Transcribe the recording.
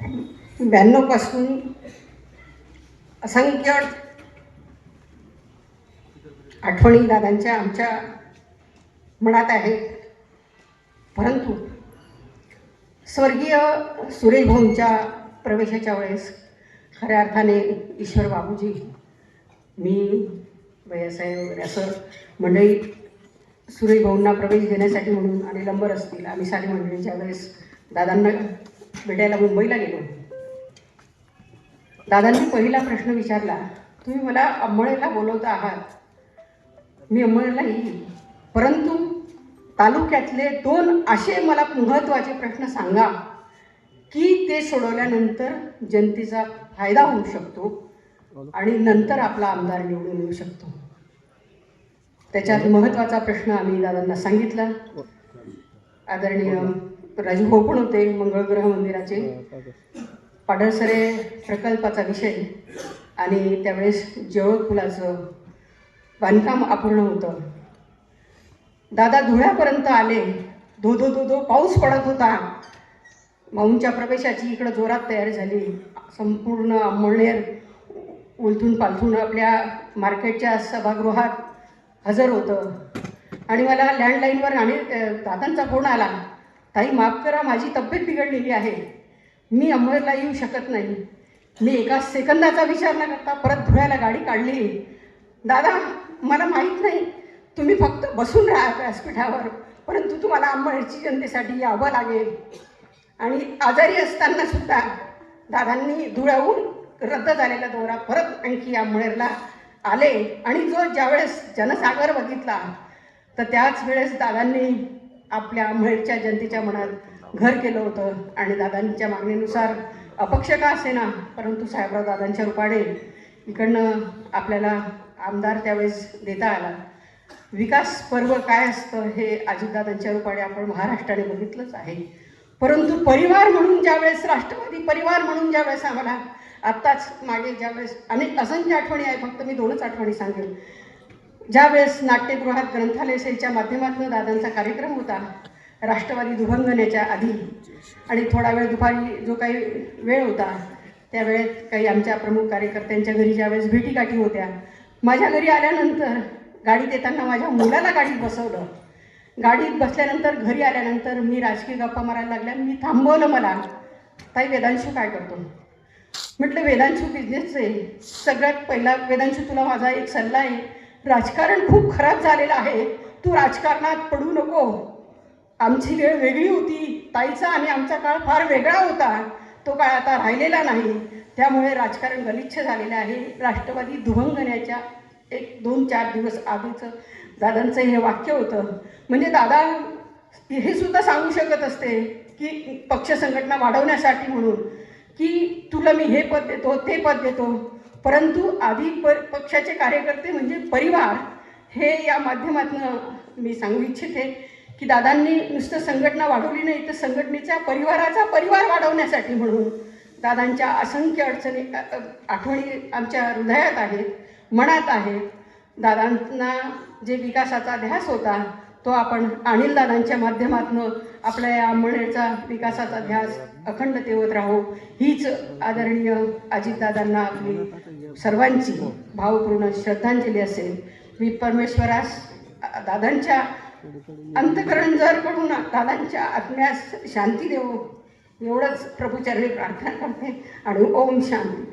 ब्याण्णवपासून असंख्य आठवणी दादांच्या आमच्या मनात आहेत. परंतु स्वर्गीय सुरेश भाऊंच्या प्रवेशाच्या वेळेस खऱ्या अर्थाने ईश्वर बाबूजी मी भैयासाहेब वगैरे असं मंडळी सुरेश भाऊंना प्रवेश देण्यासाठी म्हणून आणि लंबर असतील आम्ही सारी मंडळीच्या वेळेस दादांना भेटायला मुंबईला गेलो. दादांनी पहिला प्रश्न विचारला तुम्ही मला अंबळेला बोलवता आहात? मी अंबळेला येईल परंतु तालुक्यातले दोन असे मला महत्त्वाचे प्रश्न सांगा की ते सोडवल्यानंतर जनतेचा फायदा होऊ शकतो आणि नंतर आपला आमदार निवडून येऊ शकतो. त्याच्यात महत्त्वाचा प्रश्न आम्ही दादांना सांगितला. आदरणीय राजू भाऊ पण होते मंगळग्रह मंदिराचे. पाडळसरे प्रकल्पाचा विषय. आणि त्यावेळेस जवळ पुलाचं बांधकाम अपूर्ण होतं. दादा धुळ्यापर्यंत आले. धो धो धो धो पाऊस पडत होता. भाऊंच्या प्रवेशाची इकडं जोरात तयारी झाली. संपूर्ण अंमळनेर उलथून पालथून आपल्या मार्केटच्या सभागृहात हजर होतं. आणि मला लँडलाईनवर आणि दादांचा फोन आला. ताई माफ करा माझी तब्येत बिघडलेली आहे. मी अंबरला येऊ शकत नाही. मी एका सेकंदाचा विचार न करता परत धुळ्याला गाडी काढली. दादा मला माहीत नाही तुम्ही फक्त बसून राहा व्यासपीठावर परंतु तुम्हाला अंबळची जनतेसाठी यावं लागेल. आणि आजारी असताना सुद्धा दादांनी धुळ्याहून रद्द झालेला दौरा परत आणखी अंबळेरला आले. आणि जो ज्यावेळेस जनसागर बघितला तर त्याच वेळेस दादांनी आपल्या अंबळेरच्या जनतेच्या मनात घर केलं होतं आणि दादांच्या मागणीनुसार अपक्ष का असेना परंतु साहेबराव दादांच्या रूपाने इकडनं आपल्याला आमदार त्यावेळेस देता आला. विकास पर्व काय असतं हे अजितदादांच्या रूपाने आपण महाराष्ट्राने बघितलंच आहे. परंतु परिवार म्हणून ज्यावेळेस राष्ट्रवादी परिवार म्हणून ज्यावेळेस आम्हाला आत्ताच मागे ज्यावेळेस अनेक असंख्य आठवणी आहे फक्त मी दोनच आठवणी सांगेन. ज्यावेळेस नाट्यगृहात ग्रंथालय सेलच्या माध्यमातून दादांचा कार्यक्रम होता राष्ट्रवादी दुभंगण्याच्या आधी आणि थोडा वेळ दुपारी जो काही वेळ होता त्या वेळेत काही आमच्या प्रमुख कार्यकर्त्यांच्या घरी ज्यावेळेस भेटीगाठी होत्या माझ्या घरी आल्यानंतर गाडीत येताना माझ्या मुलाला गाडीत बसवलं. गाडीत बसल्यानंतर घरी आल्यानंतर मी राजकीय गप्पा मारायला लागल्या मी थांबवलं मला. ताई वेदांशू काय करतो? म्हटलं वेदांशू बिझनेस आहे. सगळ्यात पहिला वेदांशू तुला माझा एक सल्ला आहे. राजकारण खूप खराब झालेलं आहे. तू राजकारणात पडू नको. आमची वेळ वेगळी होती. ताईचा आणि आमचा काळ फार वेगळा होता. तो काळ आता राहिलेला नाही. त्यामुळे राजकारण गलिच्छ झालेलं आहे. राष्ट्रवादी दुभंगण्याच्या एक दोन चार दिवस आधीचं दादांचं हे वाक्य होतं. म्हणजे दादा हे सुद्धा सांगू शकत असते की पक्ष संघटना वाढवण्यासाठी म्हणून की तुला मी हे पद देतो ते पद देतो. परंतु आधी प पक्षाचे कार्यकर्ते म्हणजे परिवार हे या माध्यमातून मी सांगू इच्छिते की दादांनी नुसतं संघटना वाढवली नाही तर संघटनेच्या परिवाराचा परिवार वाढवण्यासाठी म्हणून दादांच्या असंख्य अडचणी आठवणी आमच्या हृदयात आहेत मनात आहेत. दादांना जे विकासाचा ध्यास होता तो आपण अनिल दादांच्या माध्यमातून आपल्या या अंबळनेरचा विकासाचा ध्यास अखंड ठेवत राहू हीच आदरणीय अजितदादांना आपली सर्वांची भावपूर्ण श्रद्धांजली असेल. मी परमेश्वरास दादांच्या अंतकरण जर करून दादांच्या आत्म्यास शांती देऊ एवढंच प्रभूचरणी प्रार्थना करते आणि ओम शांती.